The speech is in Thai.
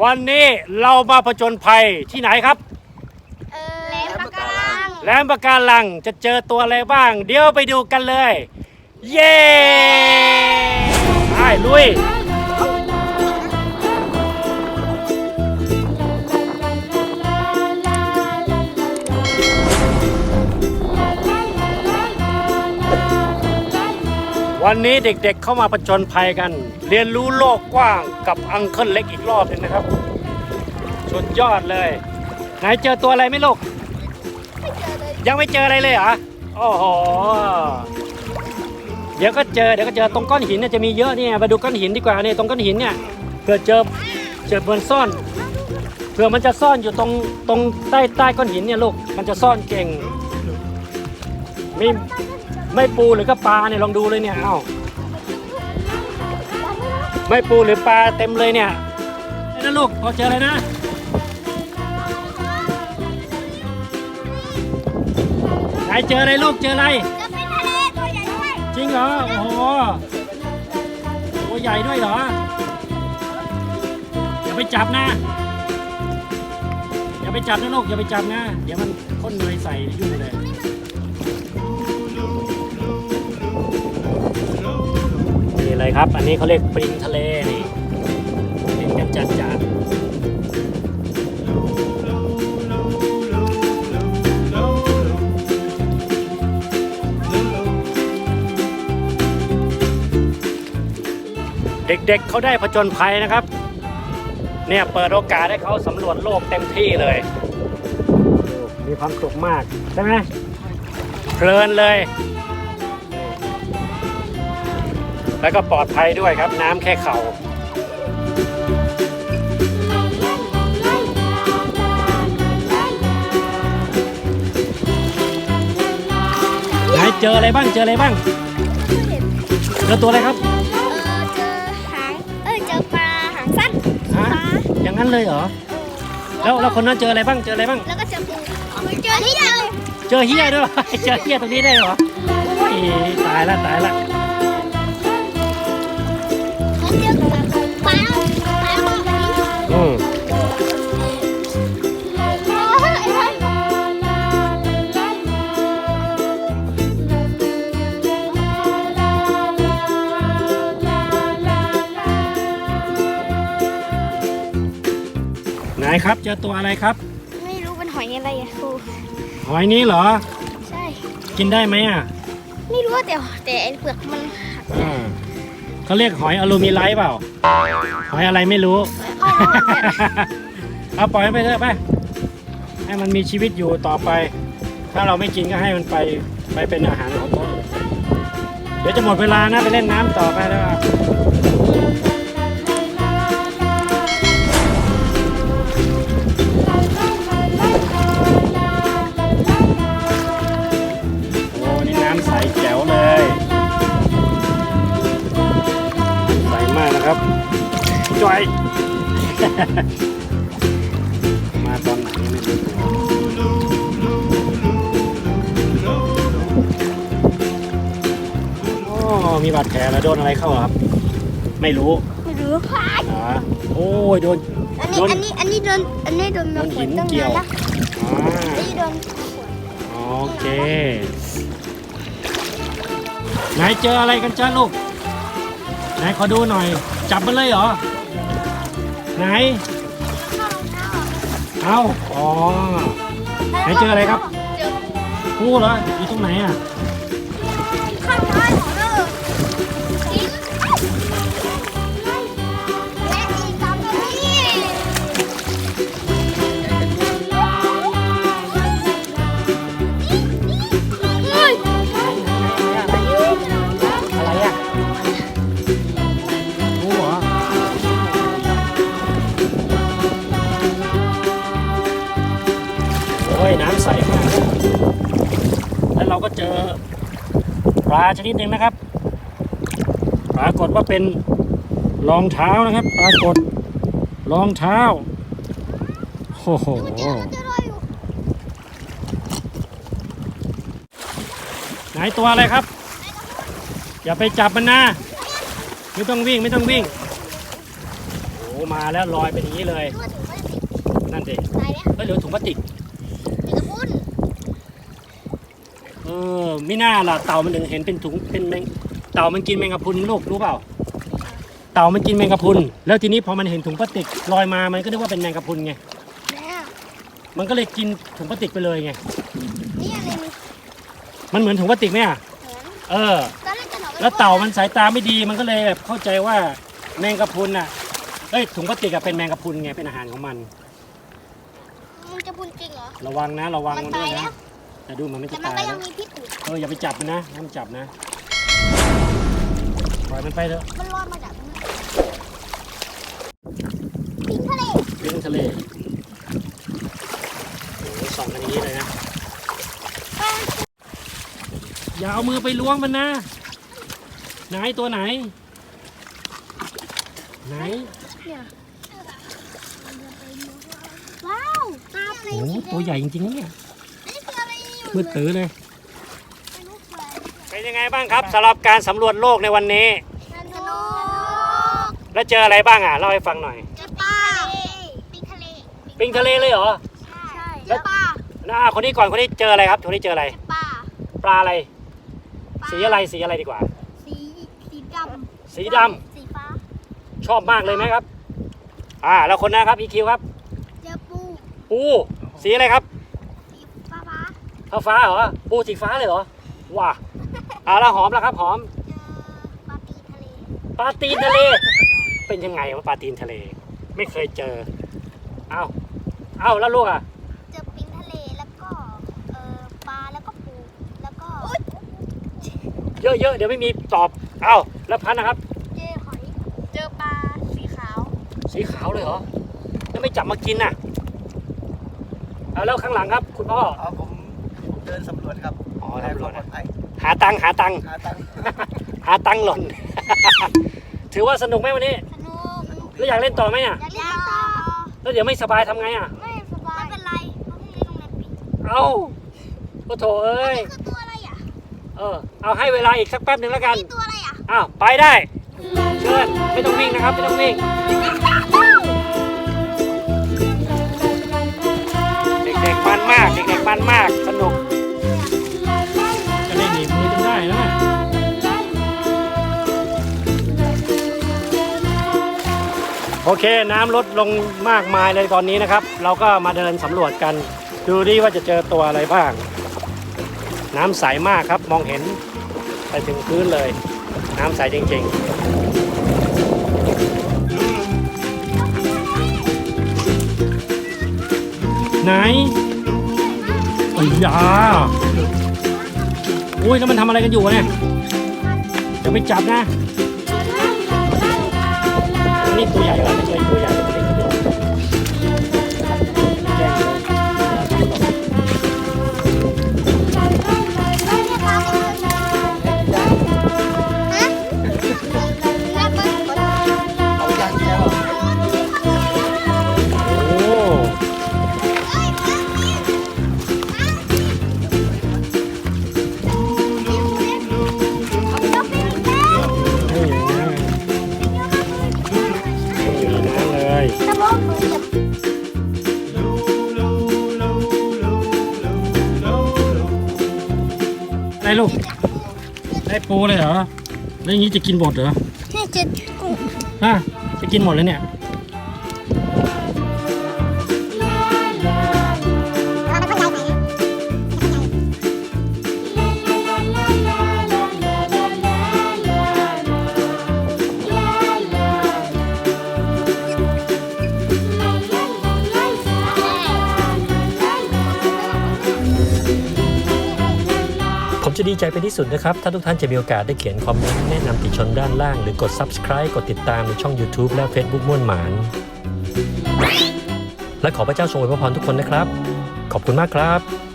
วันนี้เรามาผจญภัยที่ไหนครับ เออแหลมปะการังแหลมปะการังจะเจอตัวอะไรบ้าง เดี๋ยวไปดูกันเลย เย้ไปลุย วันนี้เด็กๆเข้ามาผจญภัยกัน เรียนรู้โลกกว้างกับอังเคิลเล็กอีกรอบหนึงนะครับ สุดยอดเลย ไหนเจอตัวอะไรไหม่ลูกยังไม่เจออะไรเลยเหรอโอ้โห เดี๋ยวก็เจอ เดี๋ยวก็เจอ ตรงก้อนหินเนี่ยจะมีเยอะเนี่ย มาดูก้อนหินดีกว่าเนี่ย ตรงก้อนหินเนี่ย เผื่อเจอ เจอเหมือนซ่อน เผื่อมันจะซ่อนอยู่ตรง ตรงใต้ใต้ก้อนหินเนี่ยลูก มันจะซ่อนเก่ง มี ไม่ปูหรือก็ปลาเนี่ยลองดูเลยเนี่ยเอ้าไม่ปูหรือปลาเต็มเลยเนี่ยไอ้นะลูกพอเจออะไรนะไหนเจออะไรลูกเจออะไรจะเป็นทะเลตัวใหญ่ด้วยจริงเหรอโอ้โหตัวใหญ่ด้วยเหรออย่าไปจับนะอย่าไปจับนะลูกอย่าไปจับนะเดี๋ยวมันพ่นเนยใส่ยุ่งเลย เลยครับ อันนี้เขาเรียกปลิงทะเลนี่ปลิงกันจัดจัดเด็กๆเขาได้ผจญภัยนะครับ เนี่ยเปิดโอกาสให้เขาสำรวจโลกเต็มที่เลย มีความสุขมาก ใช่ไหมเพลินเลย แล้วก็ปลอดภัยด้วยครับน้ำแค่เข่าไหนเจออะไรบ้างเจออะไรบ้างเจอตัวอะไรครับเออเจอหางเอ้ยเจอปลาหางสั้นฮะอย่างนั้นเลยเหรอแล้วแล้วคนนั้นเจออะไรบ้างเจออะไรบ้าง แล้วก็เจอปูเจอที่เจอเจอเฮียด้วยเจอเฮียตรงนี้ได้เหรอโอ้ยตายละตายละ ครับ เจอตัวอะไรครับ ไม่รู้เป็นหอยอะไรอะครูหอยนี้เหรอ ใช่ กินได้ไหมอะไม่รู้ว่าแต่แต่ไอ้เปลือกมันอ่าเขาเรียกหอยอลูมิไลท์เปล่า หอยอะไรไม่รู้เอาเอาแบบเอาปล่อยมันไปเถอะไป ให้มันมีชีวิตอยู่ต่อไป ถ้าเราไม่กินก็ให้มันไปไปเป็นอาหารของเขาเดี๋ยวจะหมดเวลานะไปเล่นน้ำต่อไปแล้วโอ้ ครับจอย มาตอนไหนไม่รู้โอ้มีบาดแผลแล้วโดนอะไรเข้าครับ ไม่รู้ไม่รู้อ๋อโอ้ยโดนอันนี้โดนอันนี้อันนี้โดนอันนี้โดนโดมานขวหิดนตั้งเกี่ยนานวแล้วอ๋ออันนี้โดนขวดโอเคไหนเจออะไรกันจ้าลูกไหนขอดูหน่อย จับมันเลยเหรอ ไหน เอาอ๋อ ไหนเจออะไรครับ เจอ กูเหรออยู่ตรงไหนอะ โอ้ยน้ำใสมากแล้วเราก็เจอปลาชนิดหนึ่งนะครับ ปรากฏว่าเป็นรองเท้านะครับ ปรากฏรองเท้าโอ้โหเจอเจอรอยอยู่ไหนตัวอะไรครับ อย่าไปจับมันนะไม่ต้องวิ่งไม่ต้องวิ่งโอ้มาแล้วลอยเป็นอย่างนี้เลยตัวถึงไม่ติดนั่นสิตายแล้วเฮ้ยเหลือถุงพลาสติกมีกระพุ้น เออไม่น่าล่ะเต่ามันถึงเห็นเป็นถุงเป็นแมงเต่ามันกินแมงกะพรุนลูกรู้เปล่า เต่ามันกินแมงกะพรุนแล้วทีนี้พอมันเห็นถุงพลาสติกลอยมามันก็นึกว่าเป็นแมงกะพรุนไงแม่มันก็เลยกินถุงพลาสติกไปเลยไง นี่อะไรมีมันเหมือนถุงพลาสติกไหมอะเหมือนเออ ตอนแรกจะหนอนแล้วเต่ามันสายตาไม่ดีมันก็เลยแบบเข้าใจว่าแมงกะพรุนอะเอ้ยถุงพลาสติกอะเป็นแมงกะพรุนไงเป็นอาหารของมัน มันจะพุนจริงเหรอ ระวังนะ ระวังมันมันด้วตายยแล้นะ ว แต่ดูมันไม่แต่จะมันตายก็ยันะงมีพิษอยู่เอออย่าไปจับมันนะห้ามจับนะปล่อยมันไปเถอะมันรอดมาจากตรงนั้นทิ้งทะเลเลี้ยงทะเลโอ้โหส่องกันอย่างนี้เลยนะอย่าเอามือไปล้วงมันนะไหนตัวไหน ไหนเนี่ยว้าวปลาอะไรโอ้โหตัวใหญ่จริงๆนะเนี่ย มืดตื้อเลยไม่รู้คืออะไรเป็นยังไงบ้างครับสำหรับการสำรวจโลกในวันนี้ สนุกแล้วเจออะไรบ้างอะเล่าให้ฟังหน่อย เจอปลาปิงทะเลปิงทะเลเลยเหรอใช่เจอปลาน่าคนนี้ก่อนคนนี้เจออะไรครับคนนี้เจออะไรปลาปลาอะไร สีอะไรสีอะไรดีกว่า สีสีดำสีดำสีฟ้าชอบมากเลยไหมครับ อ่าแล้วคนหนะครับอีคิวครับ เจอปูปูสีอะไรครับสีฟ้าฟ้า ฟ้าฟ้าเหรอ ปูสีฟ้าเลยเหรอ ว้าอ่าแล้วหอมแล้วครับหอมเจอปลาตีทะเลปลาตีนทะเล เป็นยังไงวะปลาตีนทะเล ไม่เคยเจอ เอ้าเอ้าแล้วลูกอะ เจอปิงทะเลแล้วก็เออปลาแล้วก็ปูแล้วก็เยอะๆ เดี๋ยวไม่มีตอบ เอ้าแล้วพันนะครับ เจอหอย เจอปลาสีขาว สีขาวเลยเหรอ แล้วไม่จับมากินน่ะ เอาแล้วข้างหลังครับ คุณพ่ออ๋อผมผมเดินสำรวจครับอ๋อดูแลสำรคววาจมปลอดภัยหาตังค์หาตังค์หาตังค์หาตังค์หล่น ถือว่าสนุกไหมวันนี้สนุกแล้วอยากเล่นต่อไหมอะอยากเล่นต่อแล้วเดี๋ยวไม่สบายทำไงอะไม่สบายไม่เป็นไรเพราะพรุ่งนี้โรงเรียนปิดเอ้าโอ้โถเอ้ยคือตัวอะไรอะเออเอาให้เวลาอีกสักแป๊บหนึ่งแล้วกันนี่ตัวอะไรอะอ้าวไปได้เชิญไม่ต้องวิ่งนะครับไม่ต้องวิ่งเด็กๆมันมากเด็กๆมันมากสนุก โอเคน้ำลดลงมากมายเลยตอนนี้นะครับ เราก็มาเดินสำรวจกัน ดูดิว่าจะเจอตัวอะไรบ้าง น้ำใสมากครับมองเห็นไปถึงพื้นเลย น้ำใสจริงๆ ไหนอ้ยาอุ้ยแล้วมันทำอะไรกันอยู่เนี่ยเดี๋ยวไม่จับนะ ตัวใหญ่เหรอไม่ใช่ตัวใหญ่ตัว ลูก ได้ปูเลยเหรอ แล้วอย่างนี้จะกินหมดเหรอ นี่จะกุ้งฮะ จะกินหมดเลยเนี่ย จะดีใจเป็นที่สุดนะครับ ถ้าทุกท่านจะมีโอกาสได้เขียนคอมเมนต์แนะนำติชนด้านล่าง หรือกด subscribe กดติดตามในช่อง YouTube และ Facebook ม่วนหมาน และขอพระเจ้าทรงอวยพรทุกคนนะครับ ขอบคุณมากครับ